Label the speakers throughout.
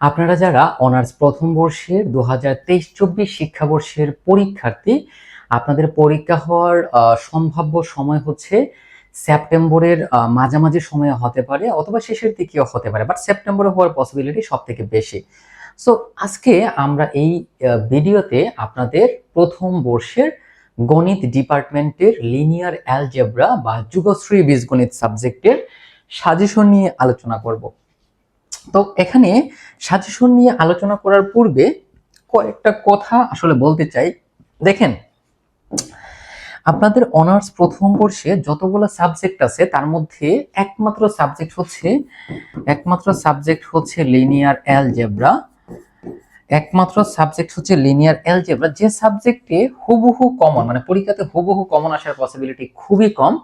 Speaker 1: আপনারা যারা অনার্স প্রথম বর্ষের দু হাজার তেইশ চব্বিশ শিক্ষাবর্ষের পরীক্ষার্থী, আপনাদের পরীক্ষা হওয়ার সম্ভাব্য সময় হচ্ছে সেপ্টেম্বরের মাঝামাঝি সময়ে হতে পারে অথবা শেষের দিকেও হতে পারে বাট সেপ্টেম্বরে হওয়ার পসিবিলিটি সব থেকে বেশি। সো আজকে আমরা এই ভিডিওতে আপনাদের প্রথম বর্ষের গণিত ডিপার্টমেন্টের লিনিয়ার অ্যালজেব্রা বা যুগশ্রী বীজগণিত সাবজেক্টের সাজেশন নিয়ে আলোচনা করব। তো এখানে সাজেশন নিয়ে আলোচনা করার পূর্বে কয়েকটা কথা আসলে বলতে চাই। দেখেন, আপনাদের অনার্স প্রথম বর্ষে যতগুলো সাবজেক্ট আছে, তার মধ্যে একমাত্র সাবজেক্ট হচ্ছে, একমাত্র সাবজেক্ট হচ্ছে লিনিয়ার অ্যালজেব্রা। একমাত্র সাবজেক্ট হচ্ছে লিনিয়ার অ্যালজেব্রা। যে সাবজেক্টে হুবহু কমন মানে পরীক্ষাতে হুবহু কমন আসার পসিবিলিটি খুবই কম।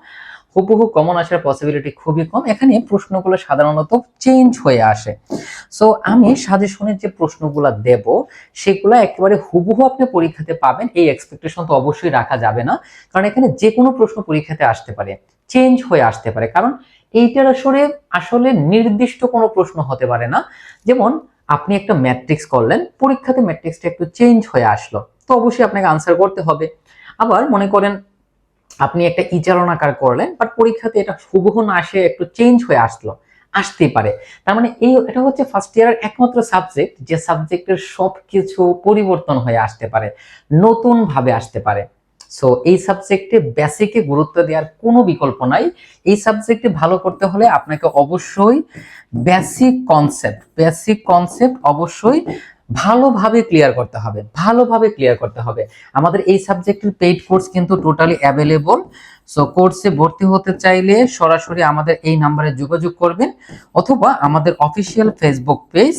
Speaker 1: হুবহু কমন আসার পসিবিলিটি খুবই কম। এখানে প্রশ্নগুলো সাধারণত চেঞ্জ হয়ে আসে। সো আমি সাজেশনের যে প্রশ্নগুলো দেব, সেগুলো একেবারে হুবহু আপনি পরীক্ষাতে পাবেন। এই এক্সপেকটেশন তো অবশ্যই রাখা যাবে না। কারণ এখানে যে কোনো প্রশ্ন পরীক্ষাতে আসতে পারে। চেঞ্জ হয়ে আসতে পারে। কারণ এইটার আসলে আসলে নির্দিষ্ট কোনো প্রশ্ন হতে পারে না। যেমন, আপনি একটা ম্যাট্রিক্স করলেন, পরীক্ষাতে ম্যাট্রিক্সটা একটু চেঞ্জ হয়ে আসলো। তো অবশ্যই আপনাকে আনসার করতে হবে। আবার মনে করেন আপনি একটা ইচারণ আকার করলেন বাট পরীক্ষাতে এটা হুবহু না আসে, একটু চেঞ্জ হয়ে আসলো, আসতেই পারে। তার মানে এই এটা হচ্ছে ফার্স্ট ইয়ারের একমাত্র সাবজেক্ট যে সাবজেক্টের সব কিছু পরিবর্তন হয়ে আসতে পারে নতুন ভাবে আসতে পারে। সো এই সাবজেক্টে বেসিকে গুরুত্ব দেওয়ার কোনো বিকল্প নাই। এই সাবজেক্টে ভালো করতে হলে আপনাকে অবশ্যই বেসিক কনসেপ্ট বেসিক কনসেপ্ট অবশ্যই ভালোভাবে ক্লিয়ার করতে হবে, ভালোভাবে ক্লিয়ার করতে হবে। আমাদের এই সাবজেক্টের পেইড কোর্স কিন্তু টোটালি অ্যাভেলেবল সো কোর্সে ভর্তি হতে চাইলে সরাসরি আমাদের এই নাম্বারে যোগাযোগ করবেন অথবা আমাদের official Facebook page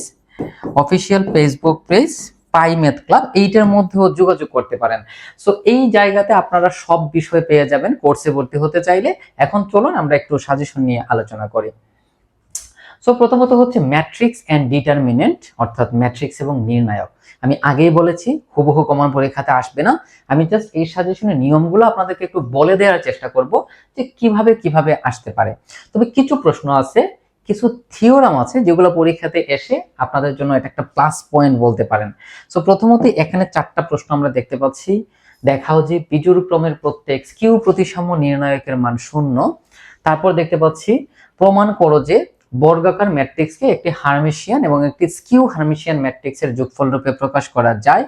Speaker 1: official Facebook page pi math club এইটার মধ্যেও যোগাযোগ করতে পারেন। সো এই জায়গাতে আপনারা সব বিষয় পেয়ে যাবেন। কোর্সে ভর্তি হতে চাইলে। এখন চলুন আমরা একটু সাজেশন নিয়ে আলোচনা করি। সো প্রথমত হচ্ছে ম্যাট্রিক্স অ্যান্ড ডিটারমিনেন্ট অর্থাৎ ম্যাট্রিক্স এবং নির্ণায়ক। আমি আগেই বলেছি, হুবহু কমন পরীক্ষাতে আসবে না। আমি জাস্ট এই সাজেশনের নিয়মগুলো আপনাদেরকে একটু বলে দেওয়ার চেষ্টা করব যে কীভাবে কীভাবে আসতে পারে। তবে কিছু প্রশ্ন আছে, কিছু থিওরাম আছে যেগুলো পরীক্ষাতে এসে আপনাদের জন্য এটা একটা প্লাস পয়েন্ট বলতে পারেন। সো প্রথমত এখানে চারটা প্রশ্ন আমরা দেখতে পাচ্ছি। দেখাও যে বিজুর ক্রমের প্রত্যেক কিউ প্রতিসাম্য নির্ণায়কের মান শূন্য। তারপর দেখতে পাচ্ছি, প্রমাণ করো যে বর্গাকার ম্যাট্রিক্সকে একটি হারমিশিয়ান এবং একটি স্কিউ হারমিশিয়ান ম্যাট্রিক্সের যোগফল রূপে প্রকাশ করা যায়।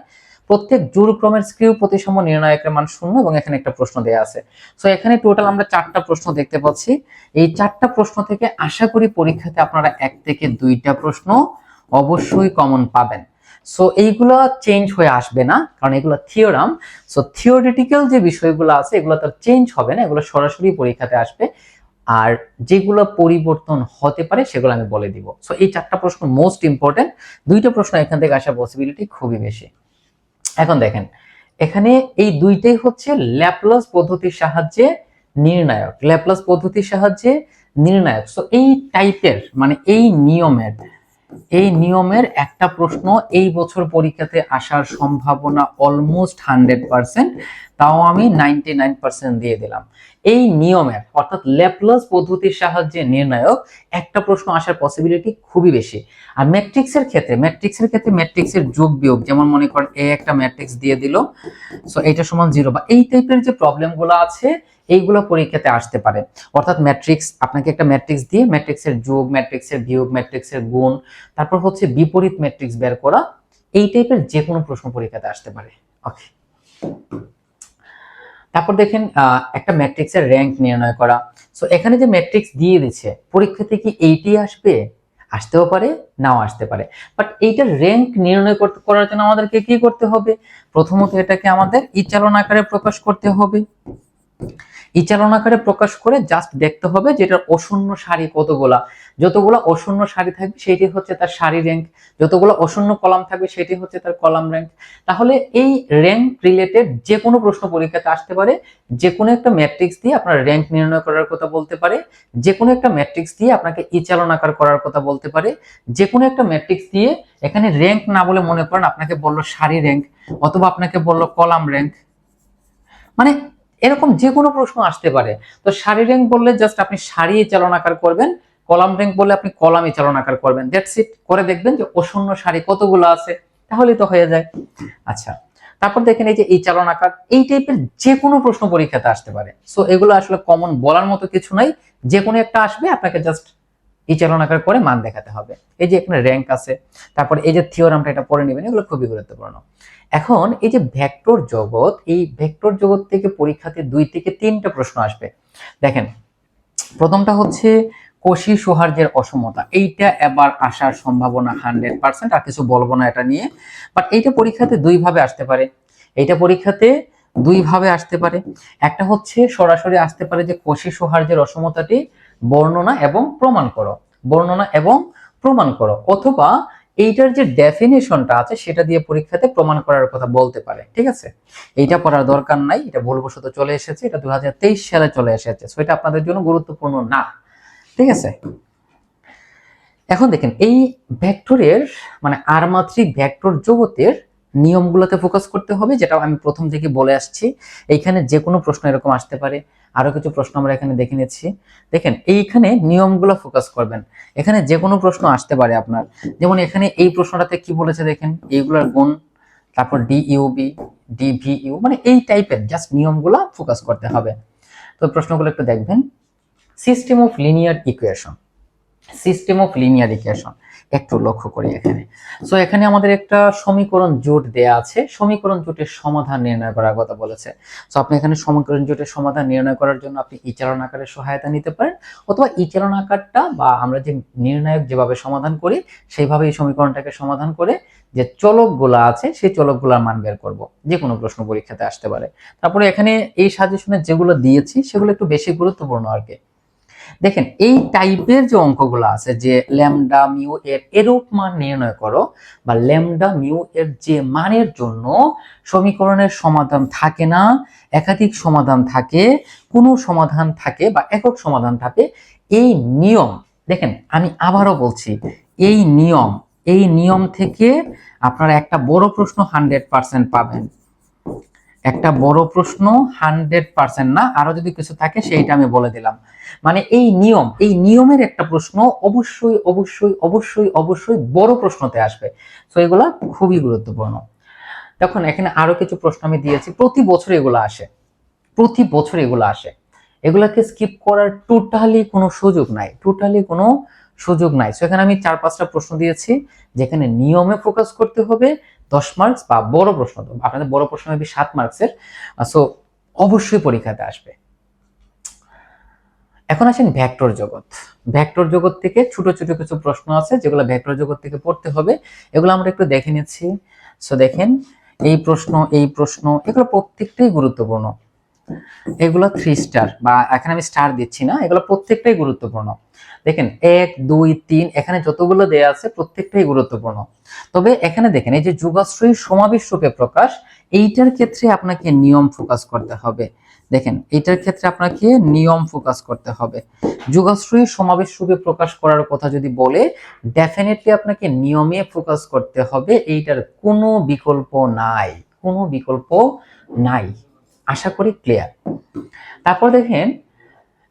Speaker 1: প্রত্যেক জোড় ক্রমের স্কিউ প্রতিসম নির্ণায়কের মান শূন্য এবং এখানে একটা প্রশ্ন দেয়া আছে। সো এখানে টোটাল আমরা চারটা প্রশ্ন দেখতে পাচ্ছি। এই চারটা প্রশ্ন থেকে আশা করি পরীক্ষাতে আপনারা এক থেকে দুইটা প্রশ্ন অবশ্যই কমন পাবেন। সো এইগুলো চেঞ্জ হয়ে আসবে না, কারণ এগুলো থিওরাম সো থিওরিটিক্যাল যে বিষয়গুলো আছে, এগুলো তো চেঞ্জ হবে না, এগুলো সরাসরি পরীক্ষাতে আসবে। আর যেগুলো পরিবর্তন হতে পারে সেগুলো আমি বলে দিব। সো এই চারটা প্রশ্ন মোস্ট ইম্পর্টেন্ট দুইটা প্রশ্ন এখান থেকে আসা পসিবিলিটি খুবই বেশি। এখন দেখেন, এখানে এই দুইটাই হচ্ছে ল্যাপ্লাস পদ্ধতির সাহায্যে নির্ণায়ক। ল্যাপ্লাস পদ্ধতির সাহায্যে নির্ণায়ক। সো এই টাইপের মানে এই নিয়মের এই নিয়মের একটা প্রশ্ন এই বছর পরীক্ষাতে আসার সম্ভাবনা অলমোস্ট হান্ড্রেড পার্সেন্ট তাও আমি নাইনটি দিয়ে দিলাম। এই নিয়মের, অর্থাৎ ল্যাপ্লাস পদ্ধতির সাহায্যে নির্ণায়ক, একটা প্রশ্ন আসার পসিবিলিটি খুবই বেশি। আর ম্যাট্রিক্সের ক্ষেত্রে ম্যাট্রিক্সের ক্ষেত্রে ম্যাট্রিক্সের যোগ বিয়োগ, যেমন মনে করেন এ একটা ম্যাট্রিক্স দিয়ে দিল সো এইটা সমান জিরো বা এই টাইপের যে প্রবলেমগুলো আছে, এইগুলো পরীক্ষাতে আসতে পারে। অর্থাৎ ম্যাট্রিক্স আপনাকে একটা ম্যাট্রিক্স দিয়ে ম্যাট্রিক্সের যোগ ম্যাট্রিক্সের বিয়োগ ম্যাট্রিক্সের গুণ, তারপর হচ্ছে বিপরীত ম্যাট্রিক্স বের করা, এই টাইপের যে কোনো প্রশ্ন পরীক্ষাতে আসতে পারে। ওকে তারপর দেখেন একটা ম্যাট্রিক্সের র্যাঙ্ক নির্ণয় করা। সো এখানে যে ম্যাট্রিক্স দিয়ে দিচ্ছে, পরীক্ষাতে কি এইটি আসবে? আসতেও পারে, নাও আসতে পারে। বাট এইটার র্যাঙ্ক নির্ণয় করতে, করার জন্য আমাদেরকে কি করতে হবে? প্রথমত এটাকে আমাদের ইচালন আকারে প্রকাশ করতে হবে। ইচালন আকারে প্রকাশ করে জাস্ট দেখতে হবে যে এটার অশূন্য সারি কতগুলা। যতগুলো অশূন্য সারি থাকবে সেটি হচ্ছে তার সারি র্যাঙ্ক যতগুলো অশূন্য কলাম থাকবে সেটি হচ্ছে তার কলাম র্যাঙ্ক তাহলে এই র্যাঙ্ক রিলেটেড যে কোনো প্রশ্ন পরীক্ষাতে আসতে পারে। যে কোনো একটা ম্যাট্রিক্স দিয়ে আপনার র্যাঙ্ক নির্ণয় করার কথা বলতে পারে। যে কোনো একটা ম্যাট্রিক্স দিয়ে আপনাকে ইচালন আকার করার কথা বলতে পারে। যে কোনো একটা ম্যাট্রিক্স দিয়ে এখানে র্যাঙ্ক না বলে মনে করেন, আপনাকে বলল সারি র্যাঙ্ক অথবা আপনাকে বলল কলাম র্যাঙ্ক মানে এরকম যে কোনো প্রশ্ন আসতে পারে। তো সারি র্যাঙ্ক বললে জাস্ট আপনি সারি চালনাকার করবেন, কলাম র্যাঙ্ক বললে আপনি কলামে চালনাকার করবেন। দ্যাটস ইট করে দেখবেন যে অশূন্য সারি কতগুলো আছে, তাহলেই তো হয়ে যায়। আচ্ছা তারপর দেখেন এই যে এই চালনাকার, এই টাইপের যে কোনো প্রশ্ন পরীক্ষাতে আসতে পারে। সো এগুলো আসলে কমন বলার মতো কিছু নাই। যে কোনো একটা আসবে, আপনাকে জাস্ট এই চালনাকার করে মান দেখাতে হবে। এই যে এখানে র্যাঙ্ক আছে, তারপর এই যে থিওরামটা এটা পড়ে নেবেন, এগুলো খুবই গুরুত্বপূর্ণ। এখন এই যে ভেক্টর জগৎ, এই ভেক্টর জগৎ থেকে পরীক্ষাতে দুই থেকে তিনটা প্রশ্ন আসবে। দেখেন, প্রথমটা হচ্ছে কোশি সৌহার্যের অসমতা, এইটা এবার আসার সম্ভাবনা হান্ড্রেড পার্সেন্ট আর কিছু বলব না এটা নিয়ে। বাট এইটা পরীক্ষাতে দুই ভাবে আসতে পারে। এইটা পরীক্ষাতে দুই ভাবে আসতে পারে। একটা হচ্ছে সরাসরি আসতে পারে যে কোষি সৌহার্যের অসমতাটি বর্ণনা এবং প্রমাণ করো। বর্ণনা এবং প্রমাণ করো। অথবা এইটার যে ডেফিনেশনটা আছে, সেটা দিয়ে পরীক্ষাতে প্রমাণ করার কথা বলতে পারে। ঠিক আছে? এইটা পড়ার দরকার নাই, এটা ভুলবশত চলে এসেছে, এটা দু হাজার তেইশ সালে চলে এসেছে। সো এটা আপনাদের জন্য গুরুত্বপূর্ণ না। ঠিক আছে? এখন দেখেন, এই ভেক্টরের মানে আরমাত্রিক ভেক্টর জগতের নিয়মগুলোতে ফোকাস করতে হবে যেটা আমি প্রথম থেকে বলে আসছি। এইখানে যে কোনো প্রশ্ন এরকম আসতে পারে। আরও কিছু প্রশ্ন আমরা এখানে দেখে নিচ্ছি। দেখেন, এইখানে নিয়মগুলো ফোকাস করবেন। এখানে যে কোনো প্রশ্ন আসতে পারে আপনার। যেমন এখানে এই প্রশ্নটাতে কি বলেছে দেখেন? এইগুলোর গুণ, তারপর D U B D V U মানে এই টাইপের জাস্ট নিয়মগুলো ফোকাস করতে হবে। তো প্রশ্নগুলো একটু দেখবেন। System of linear equation system of linear equation একটু লক্ষ্য করি এখানে। সো এখানে আমাদের একটা সমীকরণ জোট দেয়া আছে। সমীকরণ জোটের সমাধান নির্ণয় করার কথা বলেছে। সো আপনি এখানে সমীকরণ জোটের সমাধান নির্ণয় করার জন্য আপনি ইচারণ আকারের সহায়তা নিতে পারেন অথবা ইচারণ আকারটা বা আমরা যে নির্ণায়ক যেভাবে সমাধান করি, সেইভাবে এই সমীকরণটাকে সমাধান করে যে চলকগুলো আছে, সেই চলকগুলোর মান বের করব। যে কোনো প্রশ্ন পরীক্ষাতে আসতে পারে। তারপরে এখানে এই সাজেশনে যেগুলো দিয়েছি, সেগুলো একটু বেশি গুরুত্বপূর্ণ আর কি। দেখেন, এই টাইপের যে অঙ্কগুলো আছে, যে ল্যামডা মিউ এর এরূপ মান নির্ণয় করো, বা ল্যামডা মিউ এর যে মানের জন্য সমীকরণের সমাধান থাকে না, একাধিক সমাধান থাকে, কোনো সমাধান থাকে বা একক সমাধান থাকে, এই নিয়ম, দেখেন, আমি আবারও বলছি, এই নিয়ম এই নিয়ম থেকে আপনারা একটা বড় প্রশ্ন হান্ড্রেড পার্সেন্ট পাবেন। একটা বড় প্রশ্ন হান্ড্রেড পার্সেন্ট না, আরও যদি কিছু থাকে সেইটা আমি বলে দিলাম। মানে এই নিয়ম, এই নিয়মের একটা প্রশ্ন অবশ্যই অবশ্যই অবশ্যই অবশ্যই বড় প্রশ্নতে আসবে। তো এগুলা খুবই গুরুত্বপূর্ণ। দেখুন, এখানে আরও কিছু প্রশ্ন আমি দিয়েছি। প্রতি বছর এগুলো আসে। প্রতি বছর এগুলো আসে। এগুলাকে স্কিপ করার টোটালি কোনো সুযোগ নাই। টোটালি কোনো সুযোগ নাই। সো এখানে আমি চার পাঁচটা প্রশ্ন দিয়েছি, যেখানে নিয়মে ফোকাস করতে হবে দশ মার্কস বা বড় প্রশ্ন আপনাদের বড় প্রশ্ন হবে সাত মার্কসের সো অবশ্যই পরীক্ষাতে আসবে। এখন আসেন ভ্যাক্টর জগৎ। ভ্যাক্টর জগৎ থেকে ছোট ছোট কিছু প্রশ্ন আছে, যেগুলো ভ্যাক্টর জগৎ থেকে পড়তে হবে। এগুলো আমরা একটু দেখে নিচ্ছি। সো দেখেন, এই প্রশ্ন এই প্রশ্ন, এগুলো প্রত্যেকটাই গুরুত্বপূর্ণ। এগুলো থ্রি স্টার বা এখানে আমি স্টার দিচ্ছি না, এগুলো প্রত্যেকটাই গুরুত্বপূর্ণ। দেখেন, এক, দুই, তিন, এখানে যতগুলো দেয়া আছে প্রত্যেকটাই গুরুত্বপূর্ণ। তবে এখানে দেখেন, এই যে যুগাশ্রয়ী সমাবেশ রূপে প্রকাশ, এইটার ক্ষেত্রে আপনাকে নিয়ম ফোকাস করতে হবে। দেখেন, এইটার ক্ষেত্রে আপনাকে নিয়ম ফোকাস করতে হবে। যুগাশ্রয়ী সমাবেশ রূপে প্রকাশ করার কথা যদি বলে ডেফিনেটলি আপনাকে নিয়মে ফোকাস করতে হবে, এইটার কোনো বিকল্প নাই। কোনো বিকল্প নাই। আশা করি ক্লিয়ার তারপর দেখেন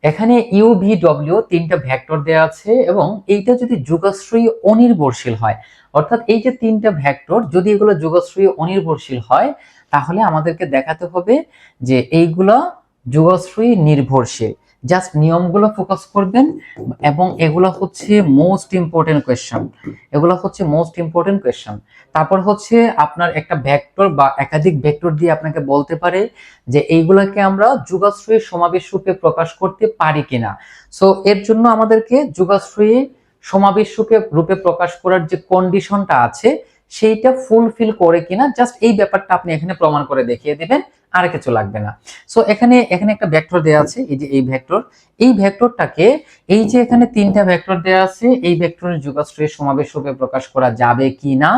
Speaker 1: এখানে ইউ ভি ডব্লিউ তিনটা ভ্যাক্টর দেওয়া আছে এবং এইটা যদি যুগাশ্রয়ী অনির্ভরশীল হয়, অর্থাৎ এই যে তিনটা ভ্যাক্টর যদি এগুলো যোগাশ্রয়ী অনির্ভরশীল হয়, তাহলে আমাদেরকে দেখাতে হবে যে এইগুলো যুগাশ্রয়ী নির্ভরশীল। জাস্ট নিয়মগুলো ফোকাস করবেন এবং এগুলো হচ্ছে মোস্ট ইম্পর্টেন্ট কোয়েশ্চন এগুলো হচ্ছে মোস্ট ইম্পর্টেন্ট কোয়েশ্চন তারপর হচ্ছে আপনার একটা ভেক্টর বা একাধিক ভেক্টর দিয়ে আপনাকে বলতে পারে যে এইগুলাকে আমরা যুগাশ্রয়ী সমাবেশ রূপে প্রকাশ করতে পারি কিনা। সো এর জন্য আমাদেরকে যুগাশ্রয়ী সমাবেশ রূপে প্রকাশ করার যে কন্ডিশনটা আছে, সেইটা ফুলফিল করে কিনা জাস্ট এই ব্যাপারটা আপনি এখানে প্রমাণ করে দেখিয়ে দিবেন। আর কিছু লাগবে না। সো এখানে এখানে একটা ভেক্টর দেওয়া আছে, এই যে এই ভেক্টর এই ভেক্টরটাকে এই যে এখানে তিনটা ভেক্টর দেওয়া আছে, এই ভেক্টরের যুগাশ্রয়ী সমাবেশ রূপে প্রকাশ করা যাবে কি না,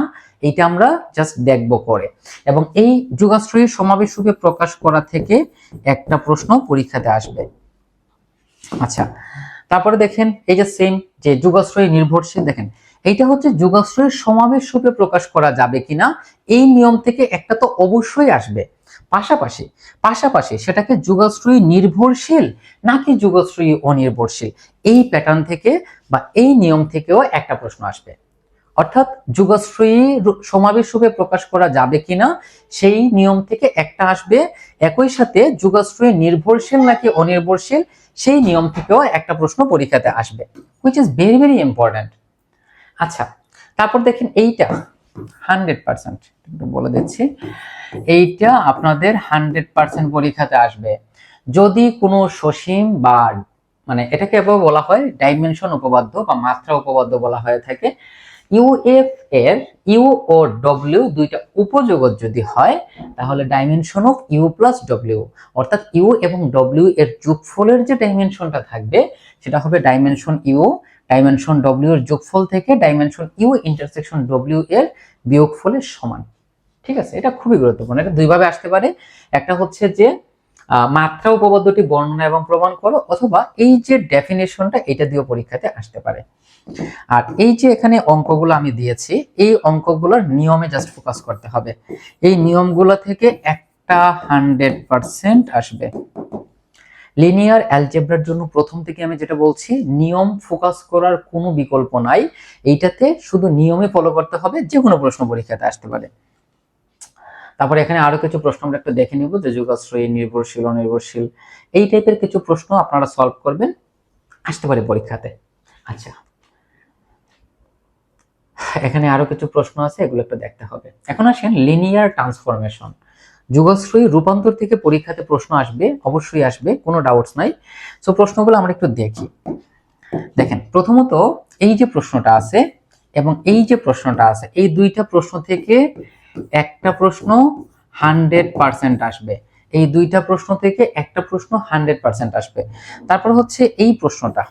Speaker 1: এইটা আমরা জাস্ট দেখব করে এবং এই যুগাশ্রয়ী সমাবেশ রূপে প্রকাশ করা থেকে একটা প্রশ্ন পরীক্ষাতে আসবে। আচ্ছা তারপরে দেখেন, এই যে সেম যে যুগাশ্রয়ী নির্ভরশীল, দেখেন, এইটা হচ্ছে যুগাশ্রয়ের সমাবেশ রূপে প্রকাশ করা যাবে কিনা এই নিয়ম থেকে একটা তো অবশ্যই আসবে। পাশাপাশি পাশাপাশি সেটাকে যুগাশ্রয়ী নির্ভরশীল নাকি যুগশ্রয়ী অনির্ভরশীল? এই প্যাটার্ন থেকে বা এই নিয়ম থেকেও একটা প্রশ্ন আসবে। অর্থাৎ যুগশ্রয়ী সমাবেশ রূপে প্রকাশ করা যাবে কিনা, সেই নিয়ম থেকে একটা আসবে। একই সাথে যুগাশ্রয়ী নির্ভরশীল নাকি অনির্ভরশীল, সেই নিয়ম থেকেও একটা প্রশ্ন পরীক্ষাতে আসবে which is very very important আচ্ছা তারপর দেখেন এইটা। হান্ড্রেড পার্সেন্ট, একটু বলে দিচ্ছি। এইটা আপনাদের হান্ড্রেড পার্সেন্ট পরীক্ষাতে আসবে। যদি কোনো সসীম বা মানে এটাকে এভাবে বলা হয়, ডাইমেনশন উপপাদ্য বা মাত্রা উপপাদ্য বলা হয়ে থাকে। ইউএফ এর, ইউ ও ডব্লিউ দুইটা উপযোগত যদি হয়, তাহলে dimension of U plus W, অর্থাৎ ইউ এবং ডব্লিউ এর যোগফলের যে ডাইমেনশনটা থাকবে, সেটা হবে ডাইমেনশন ইউ ডাইমেনশন ডব্লিউ এর যোগফল থেকে ডাইমেনশন ইউ ইন্টারসেকশন ডব্লিউ এর বিয়োগফলের সমান। ঠিক আছে? এটা খুবই গুরুত্বপূর্ণ। এটা দুইভাবে আসতে পারে। একটা হচ্ছে যে মাত্রা উপপাদ্যটি বর্ণনা এবং প্রমাণ করো, অথবা এই যে ডেফিনেশনটা এটা দিয়েও পরীক্ষাতে আসতে পারে। আর এই যে এখানে অঙ্কগুলো আমি দিয়েছি, এই অঙ্কগুলোর নিয়মে জাস্ট ফোকাস করতে হবে। এই নিয়মগুলো থেকে একটা হান্ড্রেড পার্সেন্ট আসবে। লিনিয়ার অ্যালজেব্রার জন্য প্রথম থেকে আমি যেটা বলছি, নিয়ম ফোকাস করার কোনো বিকল্প নাই। এইটাতে শুধু নিয়মে ফলো করতে হবে, যে কোনো প্রশ্ন পরীক্ষাতে আসতে পারে। তারপরে এখানে আরও কিছু প্রশ্ন আমরা একটু দেখে নিব, যে যুগাশ্রয়ী নির্ভরশীল, অনির্ভরশীল, এই টাইপের কিছু প্রশ্ন আপনারা সলভ করবেন, আসতে পারে পরীক্ষাতে। আচ্ছা। এখানে আরও কিছু প্রশ্ন আছে, এগুলো একটু দেখতে হবে। এখন আসেন লিনিয়ার ট্রান্সফরমেশন যুগশ্রয়ী রূপান্তর থেকে পরীক্ষাতে প্রশ্ন আসবে, অবশ্যই আসবে, কোনো ডাউটস নাই। সো প্রশ্নগুলো আমরা একটু দেখি। দেখেন, প্রথমত এই যে প্রশ্নটা আছে এবং এই যে প্রশ্নটা আছে, এই দুইটা প্রশ্ন থেকে একটা প্রশ্ন হান্ড্রেড পার্সেন্ট আসবে। এই দুইটা প্রশ্ন থেকে একটা প্রশ্ন হান্ড্রেড পার্সেন্ট আসবে। তারপর হচ্ছে এই প্রশ্নটা।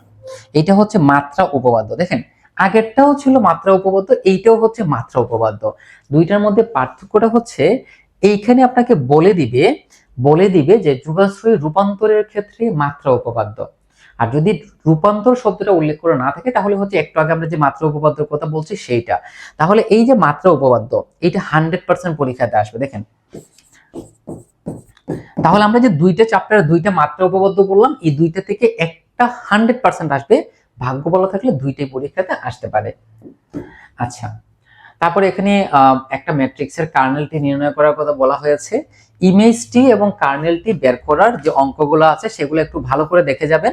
Speaker 1: এইটা হচ্ছে মাত্রা উপপাদ্য। দেখেন, আগেরটাও ছিল মাত্রা উপপাদ্য, এইটাও হচ্ছে মাত্রা উপপাদ্য। দুইটার মধ্যে পার্থক্যটা হচ্ছে এইখানে আপনাকে বলে দিবে বলে দিবে যে যুগাশ্রয়ী রূপান্তরের ক্ষেত্রে মাত্রা উপপাদ্য। আর যদি রূপান্তর শব্দটা উল্লেখ করে না থাকে, তাহলে হচ্ছে একটু আগে আমরা যে মাত্রা উপপাদ্যের কথা বলছি সেইটা। তাহলে এই যে মাত্রা উপপাদ্য এটা হান্ড্রেড পার্সেন্ট পরীক্ষাতে আসবে, দেখেন। তাহলে আমরা যে দুইটা চ্যাপ্টার দুইটা মাত্রা উপপাদ্য বললাম, এই দুইটা থেকে একটা হান্ড্রেড পার্সেন্ট আসবে। ভাগ্য ভালো থাকলে দুইটাই পরীক্ষাতে আসতে পারে। আচ্ছা। তারপরে এখানে একটা ম্যাট্রিক্সের কার্নেলটি নির্ণয় করার কথা বলা হয়েছে। ইমেজটি এবং কার্নেলটি বের করার যে অঙ্কগুলো আছে, সেগুলো একটু ভালো করে দেখে যাবেন।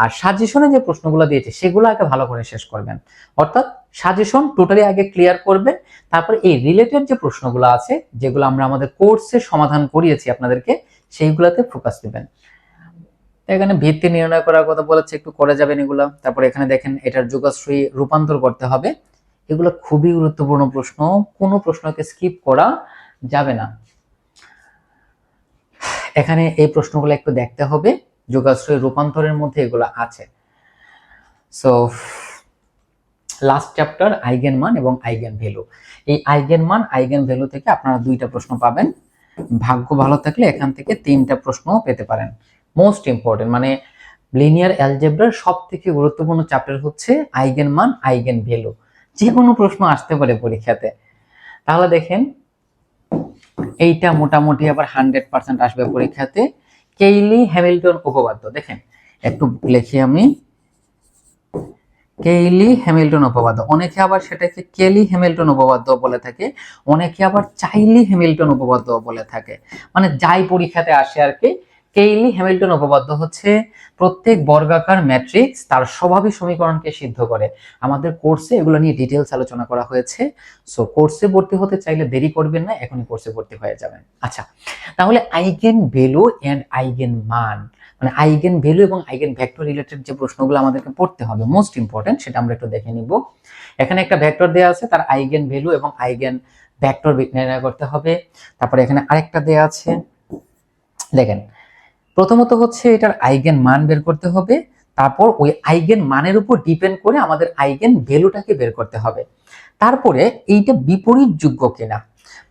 Speaker 1: আর সাজেশনে যে প্রশ্নগুলো দিয়েছে, সেগুলো আগে ভালো করে শেষ করবেন। অর্থাৎ সাজেশন টোটালি আগে ক্লিয়ার করবেন। তারপর এই রিলেটেড যে প্রশ্নগুলো আছে, যেগুলো আমরা আমাদের কোর্সে সমাধান করিয়েছি আপনাদেরকে, সেইগুলোতে ফোকাস দিবেন। এখানে ভিত্তি নির্ণয় করার কথা বলেছে, একটু করে যাবেন এগুলো। তারপর এখানে দেখেন, এটার যুগাশ্রয়ী রূপান্তর করতে হবে। এগুলো খুবই গুরুত্বপূর্ণ প্রশ্ন। কোনো প্রশ্নকে স্কিপ করা যাবে না। এখানে এই প্রশ্নগুলো একটু দেখতে হবে। যুগাশ্রয়ী রূপান্তরের মধ্যে এগুলো আছে। সো লাস্ট চ্যাপ্টার আইগেন মান এবং আইগেন ভ্যালু এই আইগেন মান আইগেন ভ্যালু থেকে আপনারা দুইটা প্রশ্ন পাবেন। ভাগ্য ভালো থাকলে এখান থেকে তিনটা প্রশ্ন পেতে পারেন। মোস্ট ইম্পর্টেন্ট মানে লিনিয়ার অ্যালজেব্রার সব থেকে গুরুত্বপূর্ণ চ্যাপ্টার হচ্ছে আইগেন মান আইগেন ভ্যালু যে কোনো প্রশ্ন আসতে পারে পরীক্ষাতে। তাহলে দেখেন, এইটা মোটামুটি আবার হান্ড্রেড পার্সেন্ট আসবে পরীক্ষাতে। কেইলি হ্যামিল্টন উপপাদ্য, দেখেন, একটু লিখি আমি। কেইলি হ্যামিল্টন উপপাদ্য, অনেকে আবার সেটাকে কেলি হ্যামিল্টন উপপাদ্য বলে থাকে, অনেকে আবার চাইলি হ্যামিল্টন উপপাদ্য বলে থাকে। মানে যাই পরীক্ষাতে আসে আর কি কেইলি হ্যামিল্টন উপপাদ্য হচ্ছে প্রত্যেক বর্গাকার ম্যাট্রিক্স তার স্বভাবিক সমীকরণকে সিদ্ধ করে। আমাদের কোর্সে এগুলো নিয়ে ডিটেলস আলোচনা করা হয়েছে। সো কোর্সে ভর্তি হতে চাইলে দেরি করবেন না, এখনই কোর্সে ভর্তি হয়ে যাবেন। আচ্ছা তাহলে আইগেন ভ্যালু এন্ড আইগেন মান মানে আইগেন ভ্যালু এবং আইগেন ভেক্টর রিলেটেড যে প্রশ্নগুলো আমাদেরকে পড়তে হবে মোস্ট ইম্পর্টেন্ট সেটা আমরা একটু দেখে নিব। এখানে একটা ভেক্টর দেওয়া আছে, তার আইগেন ভ্যালু এবং আইগেন ভেক্টর নির্ণয় করতে হবে। তারপরে এখানে আরেকটা দেওয়া আছে। দেখেন প্রথমত হচ্ছে এটার আইগেন মান বের করতে হবে, তারপর ওই আইগেন মানের উপর ডিপেন্ড করে আমাদের আইগেন ভ্যালুটাকে বের করতে হবে। তারপরে এইটা বিপরীত যোগ্য কিনা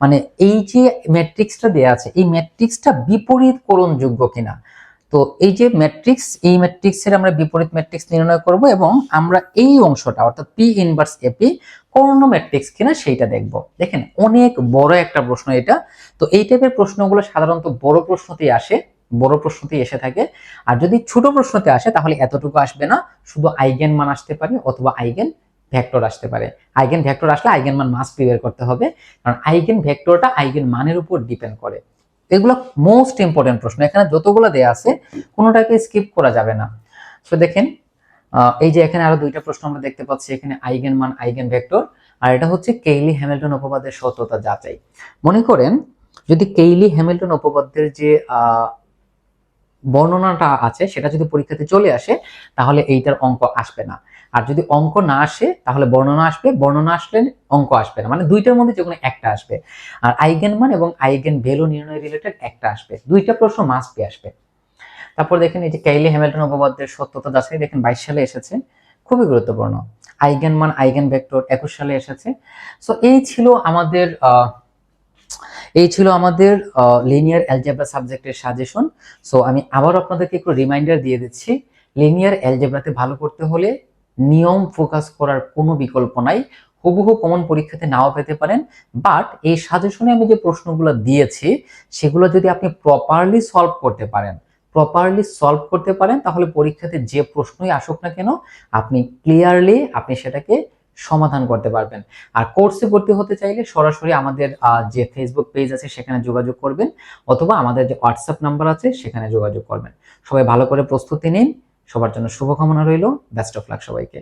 Speaker 1: মানে এই যে ম্যাট্রিক্সটা দেয়া আছে, এই ম্যাট্রিক্সটা বিপরীত করণ যোগ্য কিনা, তো এই যে ম্যাট্রিক্স, এই ম্যাট্রিক্সের আমরা বিপরীত ম্যাট্রিক্স নির্ণয় করব এবং আমরা এই অংশটা, অর্থাৎ পি ইনভার্স এপি কর্ণ ম্যাট্রিক্স কিনা সেইটা দেখব। দেখেন, অনেক বড় একটা প্রশ্ন এটা, তো এই টাইপের প্রশ্নগুলো সাধারণত বড় প্রশ্নতেই আসে। বড় প্রশ্নতেই এসে থাকে। আর যদি ছোট প্রশ্নতে আসে তাহলে এতটুকু আসবে না। শুধু আইগেন মান আসতে পারে অথবা আইগেন ভেক্টর আসতে পারে। আইগেন ভেক্টর আসলে আইগেন মান মাস প্রিপেয়ার করতে হবে। কারণ আইগেন ভেক্টরটা আইগেন মানের উপর ডিপেন্ড করে। এগুলো মোস্ট ইম্পর্টেন্ট প্রশ্ন। এখানে যতগুলো দেয়া আছে কোনোটাকে স্কিপ করা যাবে না। তো দেখেন এই যে এখানে আরও দুইটা প্রশ্ন আমরা দেখতে পাচ্ছি। এখানে আইগেন মান আইগেন ভেক্টর। আর এটা হচ্ছে কেইলি হ্যামিল্টন উপপাদ্যের সত্যতা যাচাই। মনে করেন যদি কেইলি হ্যামিল্টন উপপাদ্যের যে আহ, বর্ণনাটা আছে, সেটা যদি পরীক্ষাতে চলে আসে, তাহলে এইটার অঙ্ক আসবে না। আর যদি অঙ্ক না আসে, তাহলে বর্ণনা আসবে, বর্ণনা আসলে অঙ্ক আসবে না। মানে দুইটার মধ্যে যে কোনো একটা আসবে। আর আইগেন মান এবং আইগেন ভ্যালু নির্ণয় রিলেটেড একটা আসবে। দুইটা প্রশ্ন মাস্ট বি আসবে। তারপর দেখেন এই যে কাইলি হ্যামিল্টন উপপাদ্যের সত্যতা যাচাই, দেখেন বাইশ সালে এসেছে। খুবই গুরুত্বপূর্ণ। আইগেন মান আইগেন ভেক্টর একুশ সালে এসেছে। সো এই ছিল আমাদের এই ছিল আমাদের লিনিয়ার অ্যালজেব্রা সাবজেক্টের সাজেশন সো আমি আবার আপনাদেরকে একটু রিমাইন্ডার দিয়ে দিচ্ছি লিনিয়ার অ্যালজেব্রাতে ভালো করতে হলে নিয়ম ফোকাস করার কোনো বিকল্প নাই। হুবহু কমন পরীক্ষাতে নাও পেতে পারেন। বাট এই সাজেশনে আমি যে প্রশ্নগুলো দিয়েছি, সেগুলো যদি আপনি প্রপারলি সলভ করতে পারেন প্রপারলি সলভ করতে পারেন, তাহলে পরীক্ষাতে যে প্রশ্নই আসুক না কেন, আপনি ক্লিয়ারলি আপনি সেটাকে সমাধান করতে পারবেন। আর কোর্সে ভর্তি হতে চাইলে সরাসরি আমাদের যে ফেসবুক পেজ আছে সেখানে যোগাযোগ করবেন অথবা আমাদের যে হোয়াটসঅ্যাপ নাম্বার আছে সেখানে যোগাযোগ করবেন। সবাই ভালো করে প্রস্তুতি নিন। সবার জন্য শুভকামনা রইল। বেস্ট অফ লাক সবাইকে।